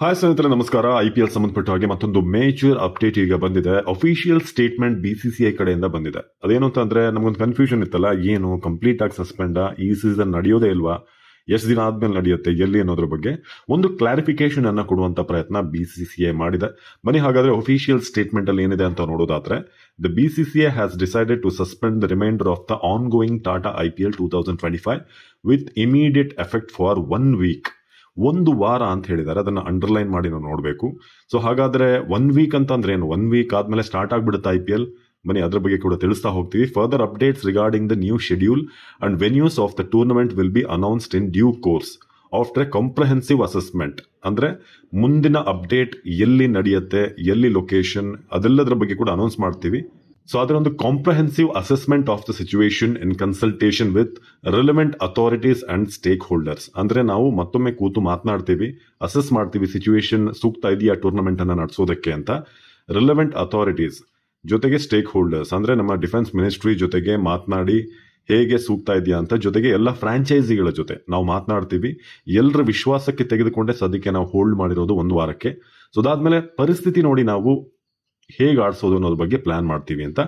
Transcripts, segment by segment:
Hi ಸ್ನೇಹಿತರೆ, ನಮಸ್ಕಾರ. I P L ಸಂಬಂಧಪಟ್ಟ ಹಾಗೆ ಮತ್ತೊಂದು ಮೇಜರ್ ಅಪ್ಡೇಟ್ ಈಗ ಬಂದಿದೆ. Official statement B C C I ಕಡೆಯಿಂದ ಬಂದಿದೆ. ಅದೇನು ಅಂತಂದ್ರೆ ನಮಗೊಂದು ಕನ್ಫ್ಯೂಷನ್ ಇತ್ತಲ್ಲ, ಏನು ಕಂಪ್ಲೀಟ್ ಆಗಿ ಸಸ್ಪೆಂಡ್ ಈ ಸೀಸನ್ ನಡೆಯೋದೇ ಇಲ್ವಾ? ಎಷ್ಟು ದಿನ ಆದ್ಮೇಲೆ ನಡೆಯುತ್ತೆ, ಎಲ್ಲಿ ಅನ್ನೋದ್ರ ಬಗ್ಗೆ ಒಂದು ಕ್ಲಾರಿಫಿಕೇಶನ್ ಅನ್ನ ಕೊಡುವಂತ ಪ್ರಯತ್ನ ಬಿ ಸಿ ಸಿ ಐ ಮಾಡಿದೆ. ಬನ್ನಿ, ಹಾಗಾದ್ರೆ ಅಫಿಷಿಯಲ್ ಸ್ಟೇಟ್ಮೆಂಟ್ ಅಲ್ಲಿ ಏನಿದೆ ಅಂತ ನೋಡೋದಾದ್ರೆ the B C C I has decided to suspend the reminder of the ongoing Tata I P L two thousand twenty five with immediate effect for one week ಒಂದು ವಾರ ಅಂತ ಹೇಳಿದ್ದಾರೆ. ಅದನ್ನ ಅಂಡರ್ಲೈನ್ ಮಾಡಿ ನಾವು ನೋಡಬೇಕು. ಸೊ ಹಾಗಾದ್ರೆ ಒನ್ ವೀಕ್ ಅಂತ ಅಂದ್ರೆ ಏನು? ಒನ್ ವೀಕ್ ಆದ್ಮೇಲೆ ಸ್ಟಾರ್ಟ್ ಆಗ್ಬಿಡುತ್ತೆ ಐ ಪಿ ಎಲ್ ಬನ್ನಿ, ಅದ್ರ ಬಗ್ಗೆ ಕೂಡ ತಿಳಿಸ್ತಾ ಹೋಗ್ತೀವಿ. Further updates regarding the new schedule and venues of the tournament will be announced in due course after a comprehensive assessment ಅಂದ್ರೆ ಮುಂದಿನ ಅಪ್ಡೇಟ್ ಎಲ್ಲಿ ನಡೆಯುತ್ತೆ, ಎಲ್ಲಿ ಲೊಕೇಶನ್ ಅದೆಲ್ಲದರ ಬಗ್ಗೆ ಕೂಡ ಅನೌನ್ಸ್ ಮಾಡ್ತೀವಿ. ಸೊ ಅದರ ಒಂದು comprehensive assessment of the situation in consultation with relevant authorities and stakeholders ಅಂದ್ರೆ ನಾವು ಮತ್ತೊಮ್ಮೆ ಕೂತು ಮಾತನಾಡ್ತೀವಿ ಅಸೆಸ್ ಮಾಡ್ತೀವಿ ಸಿಚುವೇಶನ್ ಸೂಕ್ತ ಇದೆಯಾ ಟೂರ್ನಮೆಂಟ್ ಅನ್ನ ನಡೆಸೋದಕ್ಕೆ ಅಂತ. ರಿಲೆವೆಂಟ್ ಅಥಾರಿಟೀಸ್ ಜೊತೆಗೆ ಸ್ಟೇಕ್ ಹೋಲ್ಡರ್ಸ್ ಅಂದ್ರೆ ನಮ್ಮ ಡಿಫೆನ್ಸ್ ಮಿನಿಸ್ಟ್ರಿ ಜೊತೆಗೆ ಮಾತನಾಡಿ ಹೇಗೆ ಸೂಕ್ತ ಇದೆಯಾ ಅಂತ, ಜೊತೆಗೆ ಎಲ್ಲ ಫ್ರಾಂಚೈಸಿಗಳ ಜೊತೆ ನಾವು ಮಾತನಾಡ್ತೀವಿ. ಎಲ್ಲರ ವಿಶ್ವಾಸಕ್ಕೆ ತೆಗೆದುಕೊಂಡೆ ಸದ್ಯಕ್ಕೆ ನಾವು ಹೋಲ್ಡ್ ಮಾಡಿರೋದು ಒಂದು ವಾರಕ್ಕೆ. ಸೊ ಅದಾದ್ಮೇಲೆ ಪರಿಸ್ಥಿತಿ ನೋಡಿ ನಾವು ಹೇಗೆ ಆಡಿಸೋದು ಅನ್ನೋದ್ರ ಬಗ್ಗೆ ಪ್ಲಾನ್ ಮಾಡ್ತೀವಿ ಅಂತ.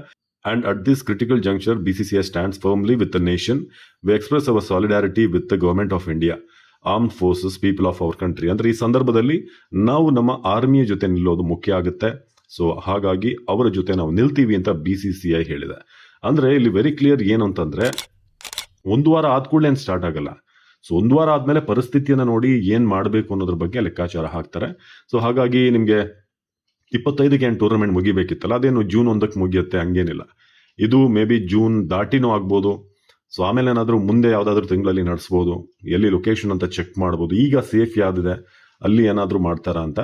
And at this critical juncture BCCI stands firmly with the nation we express our solidarity with the government of India arm forces people of our country ಅಂದ್ರೆ ಈ ಸಂದರ್ಭದಲ್ಲಿ ನಾವು ನಮ್ಮ ಆರ್ಮಿಯ ಜೊತೆ ನಿಲ್ಲೋದು ಮುಖ್ಯ ಆಗುತ್ತೆ. ಸೊ ಹಾಗಾಗಿ ಅವರ ಜೊತೆ ನಾವು ನಿಲ್ತೀವಿ ಅಂತ ಬಿ ಸಿ ಸಿ ಐ ಹೇಳಿದೆ. ಅಂದ್ರೆ ಇಲ್ಲಿ ವೆರಿ ಕ್ಲಿಯರ್ ಏನು ಅಂತಂದ್ರೆ, ಒಂದು ವಾರ ಆದ ಕೂಡಲೇ ಏನು ಸ್ಟಾರ್ಟ್ ಆಗಲ್ಲ. ಸೊ ಒಂದು ವಾರ ಆದ್ಮೇಲೆ ಪರಿಸ್ಥಿತಿಯನ್ನು ನೋಡಿ ಏನ್ ಮಾಡಬೇಕು ಅನ್ನೋದ್ರ ಬಗ್ಗೆ ಲೆಕ್ಕಾಚಾರ ಹಾಕ್ತಾರೆ. ಸೊ ಹಾಗಾಗಿ ನಿಮ್ಗೆ ಇಪ್ಪತ್ತೈದಕ್ಕೆ ಏನು ಟೂರ್ನಮೆಂಟ್ ಮುಗಿಬೇಕಿತ್ತಲ್ಲ, ಅದೇನು ಜೂನ್ ಒಂದಕ್ಕೆ ಮುಗಿಯುತ್ತೆ ಹಂಗೇನಿಲ್ಲ. ಇದು ಮೇ ಬಿ ಜೂನ್ ದಾಟಿನೂ ಆಗ್ಬೋದು. ಸೊ ಆಮೇಲೆ ಏನಾದರೂ ಮುಂದೆ ಯಾವುದಾದ್ರೂ ತಿಂಗಳಲ್ಲಿ ನಡೆಸ್ಬೋದು, ಎಲ್ಲಿ ಲೊಕೇಶನ್ ಅಂತ ಚೆಕ್ ಮಾಡ್ಬೋದು. ಈಗ ಸೇಫ್ ಯಾವ್ದಿದೆ, ಅಲ್ಲಿ ಏನಾದರೂ ಮಾಡ್ತಾರಾ ಅಂತ.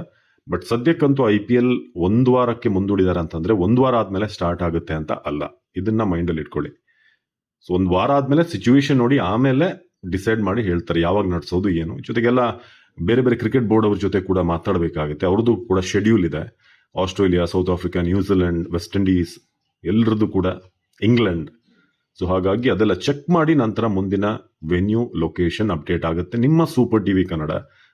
ಬಟ್ ಸದ್ಯಕ್ಕಂತೂ ಐ ಪಿ ಎಲ್ ಒಂದು ವಾರಕ್ಕೆ ಮುಂದೂಡಿದಾರೆ ಅಂತಂದ್ರೆ ಒಂದು ವಾರ ಆದ್ಮೇಲೆ ಸ್ಟಾರ್ಟ್ ಆಗುತ್ತೆ ಅಂತ ಅಲ್ಲ. ಇದನ್ನ ಮೈಂಡಲ್ಲಿ ಇಟ್ಕೊಳ್ಳಿ. ಸೊ ಒಂದು ವಾರ ಆದ್ಮೇಲೆ ಸಿಚುವೇಶನ್ ನೋಡಿ ಆಮೇಲೆ ಡಿಸೈಡ್ ಮಾಡಿ ಹೇಳ್ತಾರೆ ಯಾವಾಗ ನಡೆಸೋದು ಏನು. ಜೊತೆಗೆಲ್ಲ ಬೇರೆ ಬೇರೆ ಕ್ರಿಕೆಟ್ ಬೋರ್ಡ್ ಅವ್ರ ಜೊತೆ ಕೂಡ ಮಾತಾಡಬೇಕಾಗುತ್ತೆ. ಅವ್ರದ್ದು ಕೂಡ ಶೆಡ್ಯೂಲ್ ಇದೆ. Australia, South Africa New Zealand West Indies ಎಲ್ಲರದ್ದು ಕೂಡ ಇಂಗ್ಲೆಂಡ್. ಸೊ ಹಾಗಾಗಿ ಅದೆಲ್ಲ ಚೆಕ್ ಮಾಡಿ ನಂತರ ಮುಂದಿನ ವೆನ್ಯೂ ಲೊಕೇಶನ್ ಅಪ್ಡೇಟ್ ಆಗುತ್ತೆ. ನಿಮ್ಮ ಸೂಪರ್ ಟಿವಿ ಕನ್ನಡ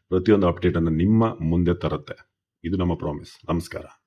ಪ್ರತಿಯೊಂದು ಅಪ್ಡೇಟ್ ಅನ್ನು ನಿಮ್ಮ ಮುಂದೆ ತರುತ್ತೆ. ಇದು ನಮ್ಮ ಪ್ರಾಮಿಸ್ ನಮಸ್ಕಾರ.